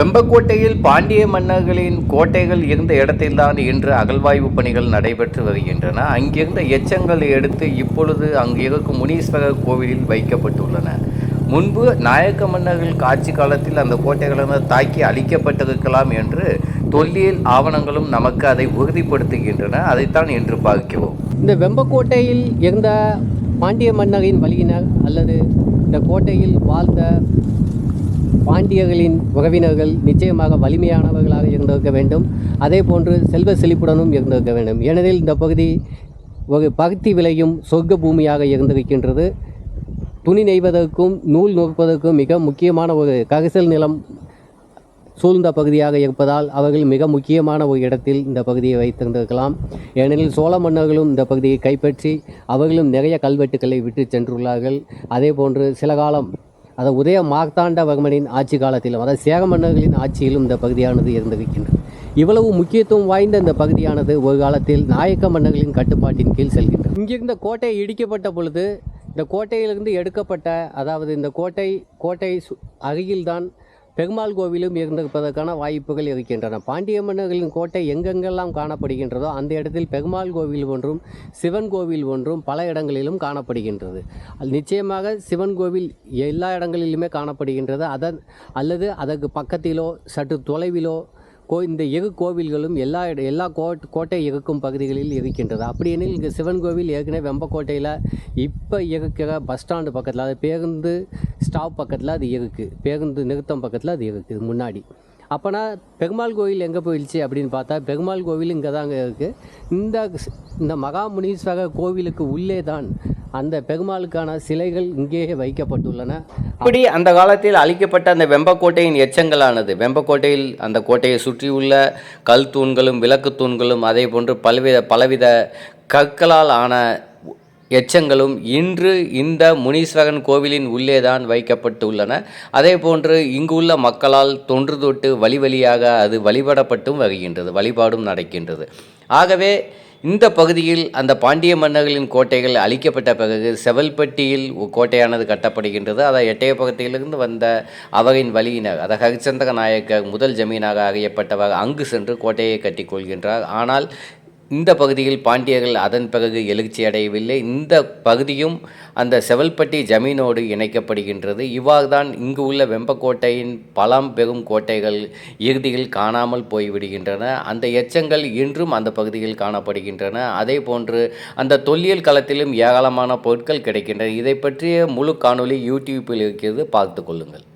வெம்பக்கோட்டையில் பாண்டிய மன்னர்களின் கோட்டைகள் இருந்த இடத்தில்தான் இன்று அகழ்வாய்வு பணிகள் நடைபெற்று வருகின்றன. அங்கிருந்த எச்சங்களை எடுத்து இப்பொழுது அங்கு இருக்கும் முனீஸ்வரர் கோவிலில் வைக்கப்பட்டுள்ளன. முன்பு நாயக்க மன்னர்கள் காட்சி காலத்தில் அந்த கோட்டைகளை தாக்கி அழிக்கப்பட்டிருக்கலாம் என்று தொல்லியல் ஆவணங்களும் நமக்கு அதை உறுதிப்படுத்துகின்றன. அதைத்தான் என்று பார்க்கிறோம். இந்த வெம்பக்கோட்டையில் இருந்த பாண்டிய மன்னரின் வழியினர் அல்லது இந்த கோட்டையில் வாழ்ந்த பாண்டியர்களின் உறவினர்கள் நிச்சயமாக வலிமையானவர்களாக இருந்திருக்க வேண்டும். அதே போன்று செல்வ செழிப்புடனும் இருந்திருக்க வேண்டும். ஏனெனில் இந்த பகுதி ஒரு பருத்தி விளையும் சொர்க்க பூமியாக இருந்திருக்கின்றது. துணி நெய்வதற்கும் நூல் நூற்பதற்கும் மிக முக்கியமான ஒரு கரிசல் நிலம் சூழ்ந்த பகுதியாக இருப்பதால் அவர்கள் மிக முக்கியமான ஒரு இடத்தில் இந்த பகுதியை வைத்திருந்திருக்கலாம். ஏனெனில் சோழ மன்னர்களும் இந்த பகுதியை கைப்பற்றி அவர்களும் நிறைய கல்வெட்டுக்களை விட்டு சென்றுள்ளார்கள். அதே போன்று சில காலம் அதை உதய மார்த்தாண்டவர்மனின் ஆட்சி காலத்திலும் அதாவது சேக மன்னர்களின் ஆட்சியிலும் இந்த பகுதியானது இருந்திருக்கின்றது. இவ்வளவு முக்கியத்துவம் வாய்ந்த இந்த பகுதியானது ஒரு காலத்தில் நாயக்க மன்னர்களின் கட்டுப்பாட்டின் கீழ் செல்கின்றது. இங்கிருந்த கோட்டை இடிக்கப்பட்ட பொழுது இந்த கோட்டையிலிருந்து எடுக்கப்பட்ட அதாவது இந்த கோட்டை கோட்டை சு- அருகில்தான் பெருமாள் கோவிலும் இருந்திருப்பதற்கான வாய்ப்புகள் இருக்கின்றன. பாண்டிய மன்னர்களின் கோட்டை எங்கெங்கெல்லாம் காணப்படுகின்றதோ அந்த இடத்தில் பெருமாள் கோவில் ஒன்றும் சிவன் கோவில் ஒன்றும் பல இடங்களிலும் காணப்படுகின்றது. அது நிச்சயமாக சிவன் கோவில் எல்லா இடங்களிலுமே காணப்படுகின்றது. அதன் அல்லது அதற்கு பக்கத்திலோ சற்று தொலைவிலோ கோ இந்த இரு கோவில்களும் எல்லா இட எல்லா கோட் கோட்டை எகுக்கும் பகுதிகளில் இருக்கின்றது. அப்படி எனில் இங்கே சிவன் கோவில் ஏற்கனவே வெம்பக்கோட்டையில் இப்போ இருக்கிற பஸ் ஸ்டாண்டு பக்கத்தில் அது பேருந்து ஸ்டாப் பக்கத்தில் அது இருக்குது பேருந்து நிறுத்தம் பக்கத்தில் அது இருக்குது முன்னாடி. அப்போனா பெருமாள் கோவில் எங்கே போயிடுச்சு அப்படின்னு பார்த்தா பெருமாள் கோவில் இங்கே தாங்க இருக்குது இந்த இந்த மகாமுனீஸ்வரர் கோவிலுக்கு உள்ளே தான் அந்த பெருமாளுக்கான சிலைகள் இங்கேயே வைக்கப்பட்டுள்ளன. இப்படி அந்த காலத்தில் அழிக்கப்பட்ட அந்த வெம்பக்கோட்டையின் எச்சங்களானது. வெம்பக்கோட்டையில் அந்த கோட்டையை சுற்றியுள்ள கல் தூண்களும் விளக்கு தூண்களும் அதே போன்று பல்வித பலவித கற்களால் ஆன எச்சங்களும் இன்று இந்த முனீஸ்வரன் கோவிலின் உள்ளே தான் வைக்கப்பட்டுள்ளன. அதே போன்று இங்குள்ள மக்களால் தொன்று தொட்டு வழி வழியாக அது வழிபடப்பட்டும் வருகின்றது வழிபாடும் நடக்கின்றது. ஆகவே இந்த பகுதியில் அந்த பாண்டிய மன்னர்களின் கோட்டைகள் அழிக்கப்பட்ட பிறகு செவல்பட்டியில் கோட்டையானது கட்டப்படுகின்றது. அதை எட்டயபுரத்திலிருந்து வந்த அவரின் வழியினர் அதை ஹரிச்சந்திர நாயக்கர் முதல் ஜமீனாக அறியப்பட்டவர் அங்கு சென்று கோட்டையை கட்டிக்கொள்கின்றார் ஆனால் இந்த பகுதியில் பாண்டியர்கள் அதன் பிறகு எழுச்சி அடையவில்லை. இந்த பகுதியும் அந்த செவல்பட்டி ஜமீனோடு இணைக்கப்படுகின்றது. இவ்வாறு தான் இங்கு உள்ள வெம்பக்கோட்டையின் பலம் பெரும் கோட்டைகள் இறுதியில் காணாமல் போய்விடுகின்றன. அந்த எச்சங்கள் இன்றும் அந்த பகுதியில் காணப்படுகின்றன. அதே போன்று அந்த தொல்லியல் களத்திலும் ஏராளமான பொருட்கள் கிடைக்கின்றன. இதை பற்றிய முழு காணொளி யூடியூப்பில் இருக்கிறது. பார்த்து கொள்ளுங்கள்.